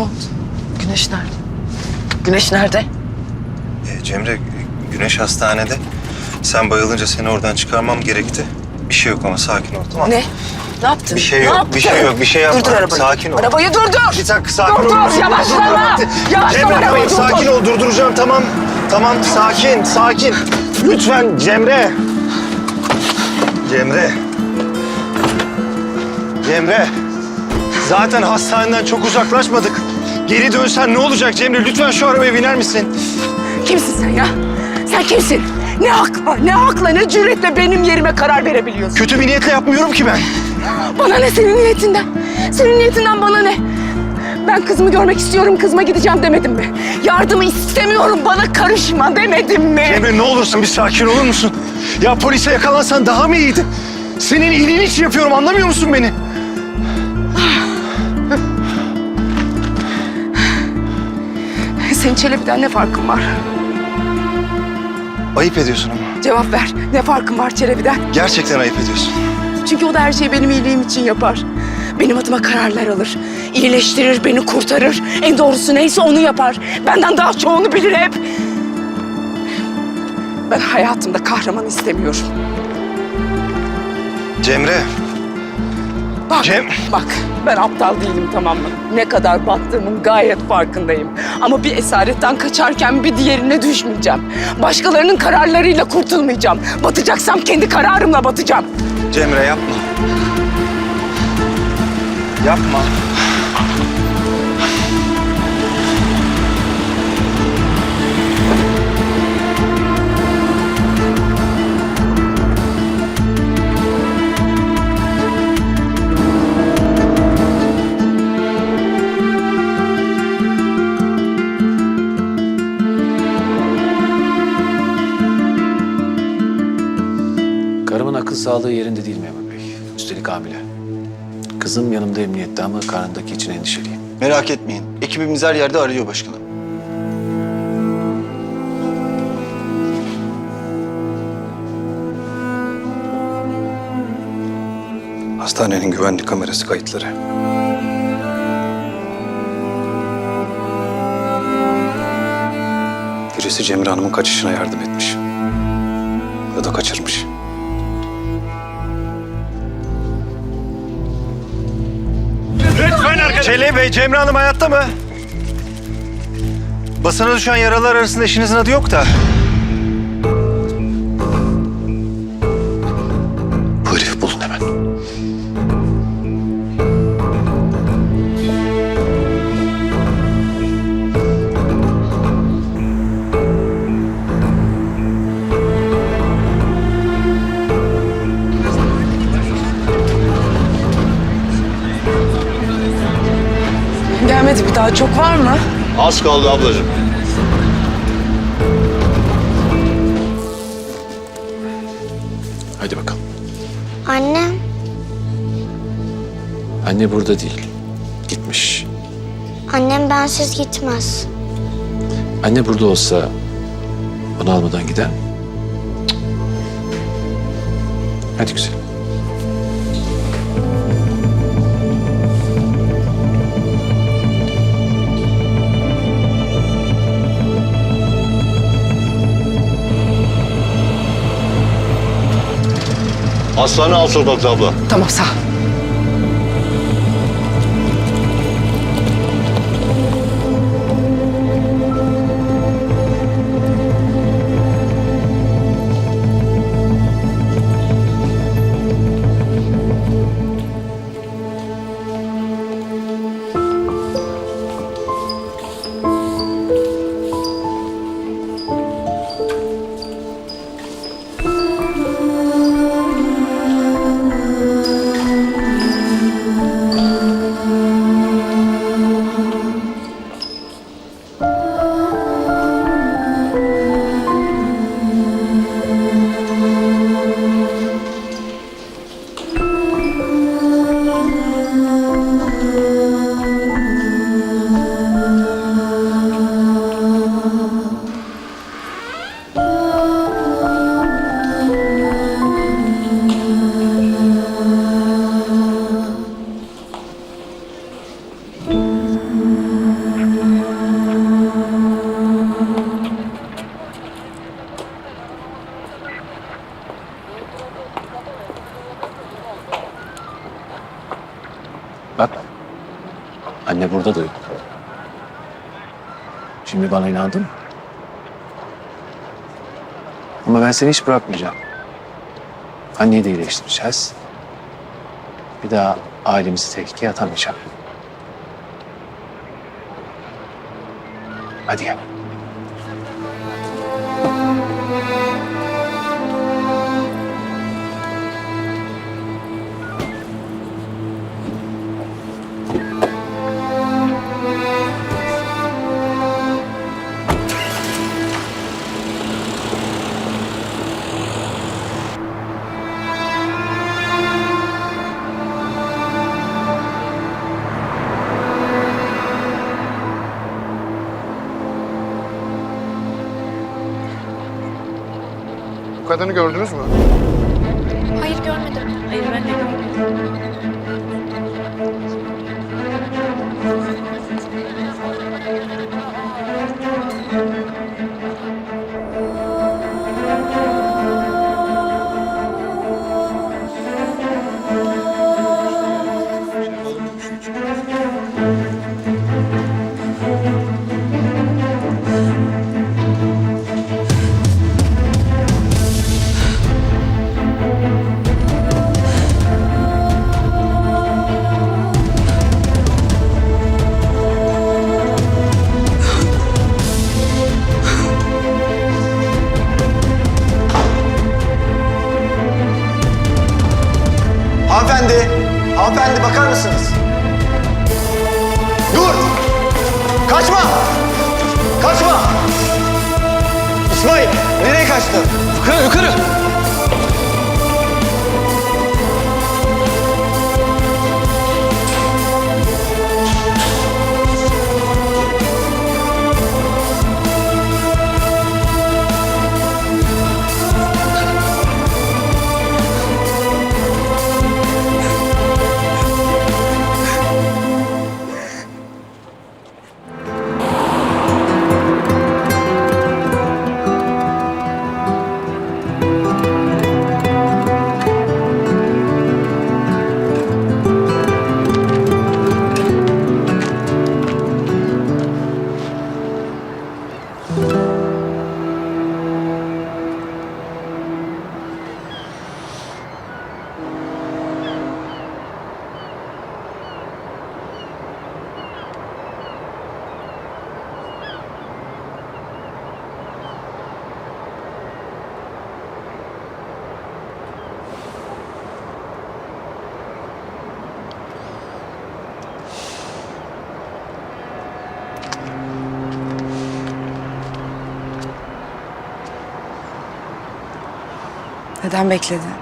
oldu? Güneş nerede? Güneş nerede? E, Cemre, Güneş hastanede. Sen bayılınca seni oradan çıkarmam gerekti. Bir şey yok ama sakin ol tamam? Ne? Ne yaptın? Bir şey Ne yok, yaptın? bir şey yok, bir şey yapma. Durdur arabayı. Sakin ol. Arabayı durdur. Bir dakika sakin Dur, ol. dur, yavaşlama. Yavaşlama Cemre arabayı, tamam dur, sakin ol durduracağım tamam. Tamam sakin sakin. Lütfen Cemre. Cemre. Cemre. Zaten hastaneden çok uzaklaşmadık. Geri dönsen ne olacak Cemre? Lütfen şu arabaya biner misin? Kimsin sen ya? Sen kimsin? Ne hakla, ne hakla, ne cüretle benim yerime karar verebiliyorsun? Kötü bir niyetle yapmıyorum ki ben. Bana ne senin niyetinden? Senin niyetinden bana ne? Ben kızımı görmek istiyorum, kızıma gideceğim demedim mi? Yardımı istemiyorum, bana karışma demedim mi? Cemre ne olursun bir sakin olur musun? Ya polise yakalansan daha mı iyiydi? Senin iyiliğin için yapıyorum anlamıyor musun beni? Senin Çelebi'den ne farkın var? Ayıp ediyorsun ama. Cevap ver. Ne farkın var Çelebi'den? Gerçekten ayıp ediyorsun. Çünkü o da her şeyi benim iyiliğim için yapar. Benim adıma kararlar alır. İyileştirir, beni kurtarır. En doğrusu neyse onu yapar. Benden daha çoğunu bilir hep. Ben hayatımda kahraman istemiyorum. Cemre. Bak, Cem. bak ben aptal değilim tamam mı? Ne kadar battığımın gayet farkındayım. Ama bir esaretten kaçarken bir diğerine düşmeyeceğim. Başkalarının kararlarıyla kurtulmayacağım. Batacaksam kendi kararımla batacağım. Cemre yapma. Yapma. Akıl sağlığı yerinde değil memur bey. Üstelik hamile. Kızım yanımda emniyette ama karnındaki için endişeliyim. Merak etmeyin. Ekibimiz her yerde arıyor başkanım. Hastanenin güvenlik kamerası kayıtları. Birisi Cemre Hanım'ın kaçışına yardım etmiş. Ya da kaçırmış. Çelebi Bey, Cemre Hanım hayatta mı? Basına düşen yaralar arasında eşinizin adı yok da. Daha çok var mı? Az kaldı ablacığım. Hadi bakalım. Annem, Anne burada değil. Gitmiş. annem bensiz gitmez. Anne burada olsa onu almadan gider mi? Hadi güzel. Hastane alt sokakta abla. Tamam sağ ol. Burada da yok. Şimdi bana inandın mı? Ama ben seni hiç bırakmayacağım. Anneyi de iyileştireceğiz. Bir daha ailemizi tehlikeye atamayacağım. Hadi gel. Kadını gördünüz mü? Hayır görmedim. Hayır ben de görmedim. Neden bekledin?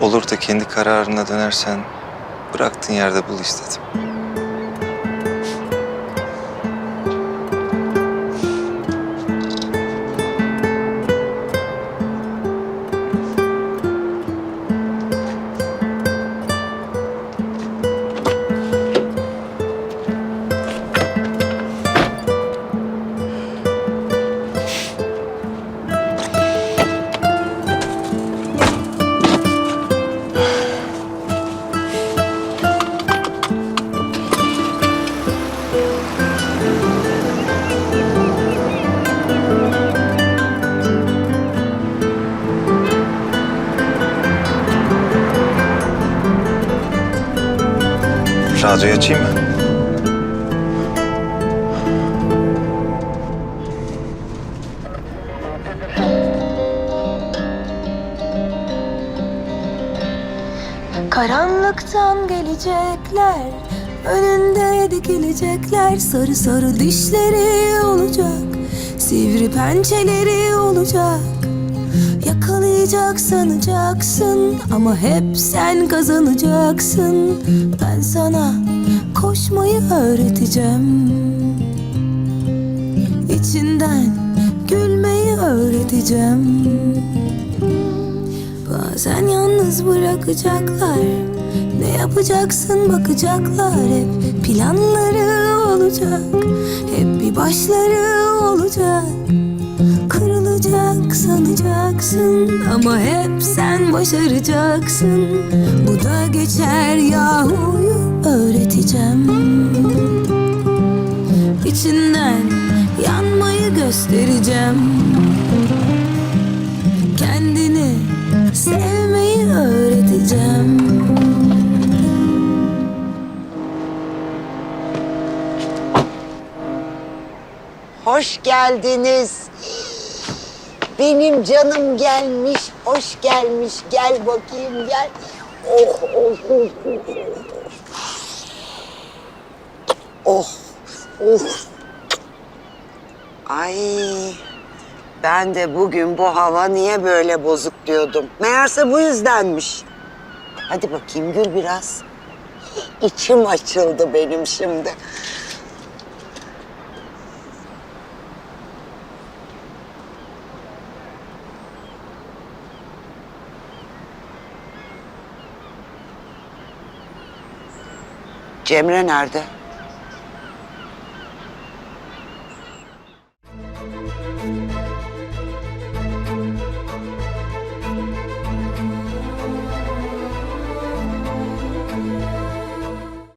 Olur da kendi kararına dönersen bıraktığın yerde bul istedim. Radyoyu açayım mı? Karanlıktan gelecekler Önünde dikilecekler Sarı sarı dişleri olacak Sivri pençeleri olacak Yakalayacak sanacaksın. Ama hep sen kazanacaksın. Ben sana koşmayı öğreteceğim. İçinden gülmeyi öğreteceğim. Bazen yalnız bırakacaklar. Ne yapacaksın bakacaklar. Hep planları olacak. Hep bir başları olacak Sanacaksın Ama hep sen başaracaksın. Bu da geçer yahuyu öğreteceğim. İçinden yanmayı göstereceğim. Kendini sevmeyi öğreteceğim. Hoş geldiniz. Benim canım gelmiş, hoş gelmiş. Gel bakayım gel. Oh, oh, oh, oh. Oh, oh. Ay, ben de bugün bu hava niye böyle bozuk diyordum. Meğerse bu yüzdenmiş. Hadi bakayım gül biraz. İçim açıldı benim şimdi. Cemre nerede?